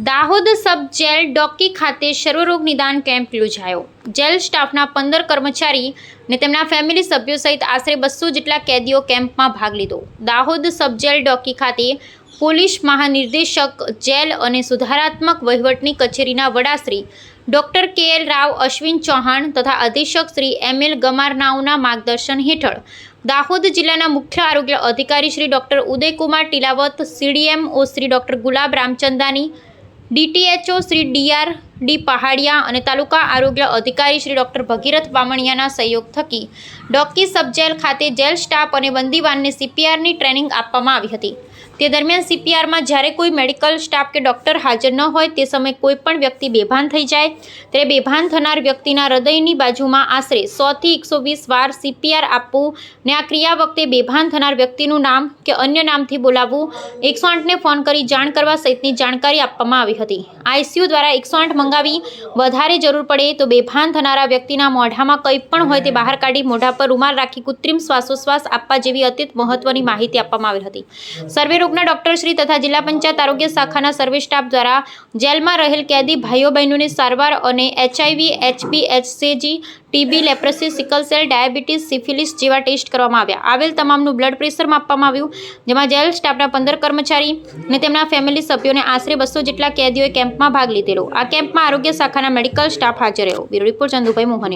દાહોદ સબ jail ડોકી ખાતે સર્વરોગ નિદાન camp યોજાયો. જેલ સ્ટાફના પંદર કર્મચારી અને તેમના ફેમિલી સભ્યો સહિત આશરે બસો જેટલા કેદીઓ કેમ્પમાં ભાગ લીધો. દાહોદ સબ જેલ ડોકી ખાતે પોલીસ મહાનિર્દેશક જેલ અને સુધારાત્મક વહીવટની કચેરીના વડાશ્રી doctor K L Rao Ashwin Chauhan તથા અધિક્ષક શ્રી એમ એલ ગમારનાઓના માર્ગદર્શન હેઠળ દાહોદ જિલ્લાના મુખ્ય આરોગ્ય અધિકારી Shri doctor Udaykumar Tilavat CDMO Shri doctor Gulab Ramchandani DTHO Shri D R D Pahadiya અને તાલુકા આરોગ્ય અધિકારી શ્રી ડોક્ટર ભગીરથ બામણિયાના સહયોગ થકી ડોકી સબજેલ ખાતે જેલ સ્ટાફ અને બંદીવાનને સીપીઆરની ટ્રેનિંગ આપવામાં આવી હતી. તે દરમિયાન સીપીઆરમાં જ્યારે કોઈ મેડિકલ સ્ટાફ કે ડૉક્ટર હાજર ન હોય તે સમયે કોઈ પણ વ્યક્તિ બેભાન થઈ જાય. ત્યારે બેભાન થનાર વ્યક્તિના હૃદયની બાજુમાં આશરે સોથી એકસો વીસ વાર સીપીઆર આપવું ને આ ક્રિયા વખતે બેભાન થનાર વ્યક્તિનું નામ કે અન્ય નામથી બોલાવવું, એકસો આઠને ફોન કરી જાણ કરવા સહિતની જાણકારી આપવામાં આવી હતી. આઈસીયુ દ્વારા એકસો આઠ મંગાવી. વધારે જરૂર પડે તો બેભાન થનારા વ્યક્તિના મોઢામાં કંઈ પણ હોય તે બહાર કાઢી મોઢા પર રૂમાલ રાખી કૃત્રિમ શ્વાસોશ્વાસ આપવા જેવી અત્યંત મહત્વની માહિતી આપવામાં આવી હતી. સર્વે રોગના ડોક્ટરશ્રી તથા જિલ્લા પંચાયત આરોગ્ય શાખાના સર્વે સ્ટાફ દ્વારા જેલમાં રહેલ કેદી ભાઈઓ બહેનોની સારવાર અને HIV, HP, HCG TB leprosy sickle cell, diabetes, syphilis જેવા ટેસ્ટ કરવામાં આવ્યા. આવેલ તમામનું બ્લડ પ્રેશર માપવામાં આવ્યું, જેમાં જેલ સ્ટાફના પંદર કર્મચારી અને તેમના ફેમિલી સભ્યોને આશરે બસો જેટલા કેદીઓએ કેમ્પમાં ભાગ લીધેલો. આ કેમ્પમાં આરોગ્ય શાખાના મેડિકલ સ્ટાફ હાજર રહ્યો. Bureau report Chandubhai Mohaniya.